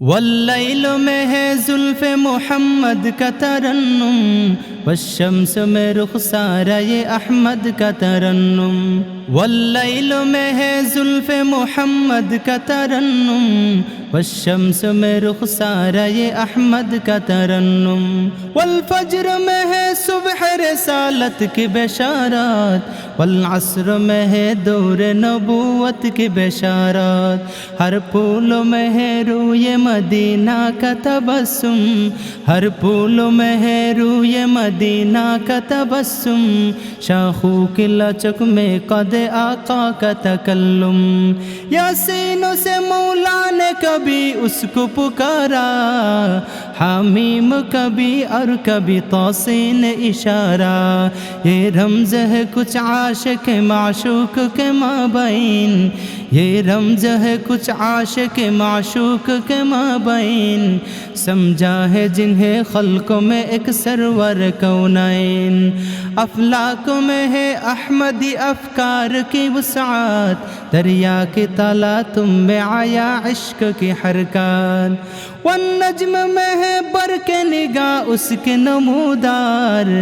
واللیل میں ہے زلف محمد کا ترنم والشمس میں رخسارہ یہ احمد کا ترنم واللیل میں ہے زلف محمد کا ترنم والشمس میں رخسارہ یہ احمد کا ترنم والفجر میں ہے صبح رسالت کی بشارات، والعصر میں ہے دور نبوت کی بشارات۔ ہر پھول میں ہے روئے مدینہ کا تبسم۔ ہر پھول میں ہے روئے مدینہ کا تبسم۔ شاخوں کی لچک میں قد آقا کا تکلم۔ یاسینوں سے مولا نے کبھی اس کو پکارا۔ حامیم کبھی اور کبھی توسین اشارہ یہ رمز ہے کچھ عاشق معشوق کے مابین یہ رمز ہے کچھ عاشق معشوق کے مابین، سمجھا ہے جنہیں خلقوں میں ایک سرور کونین افلاق میں ہے احمدی افکار کی وسعت، دریا کی تالا تم میں آیا عشق کی حرکات والنجم میں ہے برق نگاہ اس کے نمودار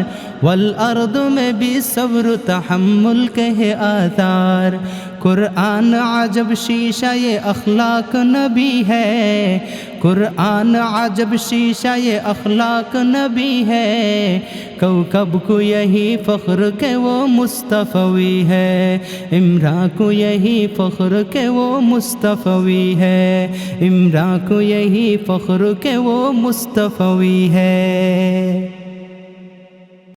والارض میں بھی صبر و تحمل کے ہے آثار۔ قرآن عجب شیشہ یہ اخلاق نبی ہے۔ قرآن عجب شیشہ یہ اخلاق نبی ہے۔ کوکب کو یہی فخر کہ وہ مصطفی ہے۔ عمران کو یہی فخر کہ وہ مصطفی ہے۔ عمران کو یہی فخر کہ وہ مصطفی ہے۔